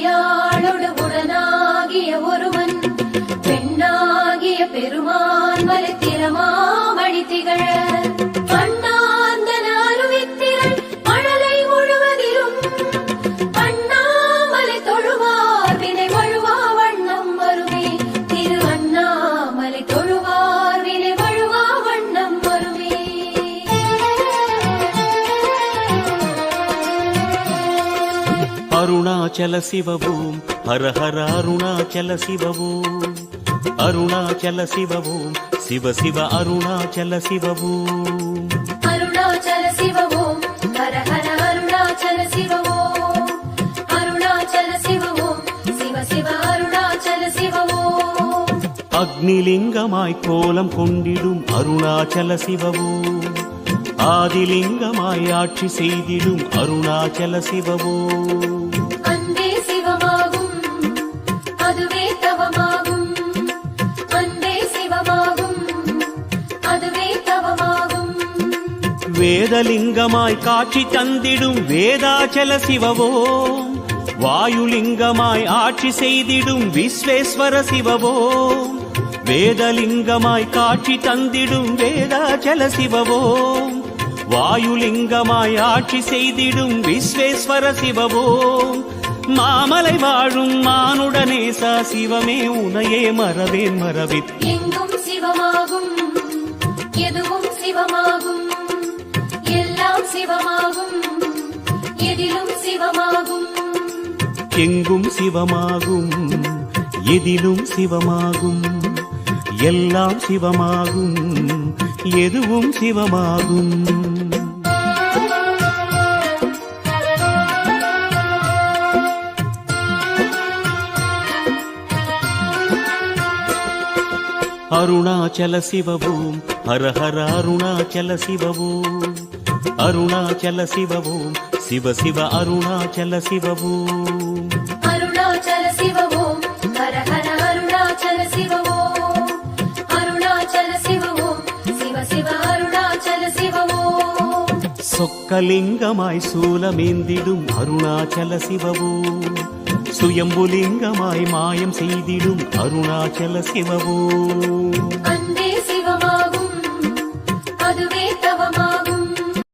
உமையாளோடு உடனாகிய ஒருவன் பெண்ணாகிய பெருமான் மலை மலைத்திரமாமணி திகழ அருணாச்சல சிவவோம் ஹர ஹர அருணாச்சல சிவவோம் அருணாச்சல சிவவோம் சிவ சிவ அருணாச்சல சிவவோம் அருணாச்சல சிவவோம் ஹர ஹர அருணாச்சல சிவவோம் அருணாச்சல சிவவோம் சிவ சிவ அருணாச்சல சிவவோம் அக்னிலிங்கமாய் கோலம் கொண்டிடும் அருணாச்சல சிவவோம் ஆதிலிங்கமாய் ஆட்சி செய்திடும் அருணாச்சல சிவவோம் வேதலிங்கமாய் காட்சி தந்திடும் வேதாச்சல சிவவோம் வாயுலிங்கமாய் ஆட்சி செய்திடும் விஸ்வேஸ்வர சிவவோம் வேதலிங்கமாய் காட்சி தந்திடும் வேதாச்சல சிவவோம் வாயுலிங்கமாய் ஆட்சி செய்திடும் விஸ்வேஸ்வர சிவவோம் மாமலை வாழும் மானுடனே சா சிவமே உனையே மறவேன் மறவித். எங்கும் சிவமாகும் எதுவும் சிவமாகும். எங்கும் சிவமாகும் எதிலும் சிவமாகும் எல்லாம் சிவமாகும் எதுவும் சிவமாகும். அருணாச்சல சிவவோம் ஹர ஹர அருணாச்சல சிவவோம் அருணாச்சல சிவவோம் சிவ சிவ அருணாச்சல சிவவோம் அருணாச்சல சிவவோம் ஹர ஹர அருணாச்சல சிவவோம் அருணாச்சல சிவவோம் சிவ சிவ அருணாச்சல சிவவோம் சொக்கலிங்கமாய் சூலமேந்திடும் அருணாச்சல சிவவோம் சுயம்புலிங்கமாய் மாயம் செய்திடும் அருணாச்சல அன்பே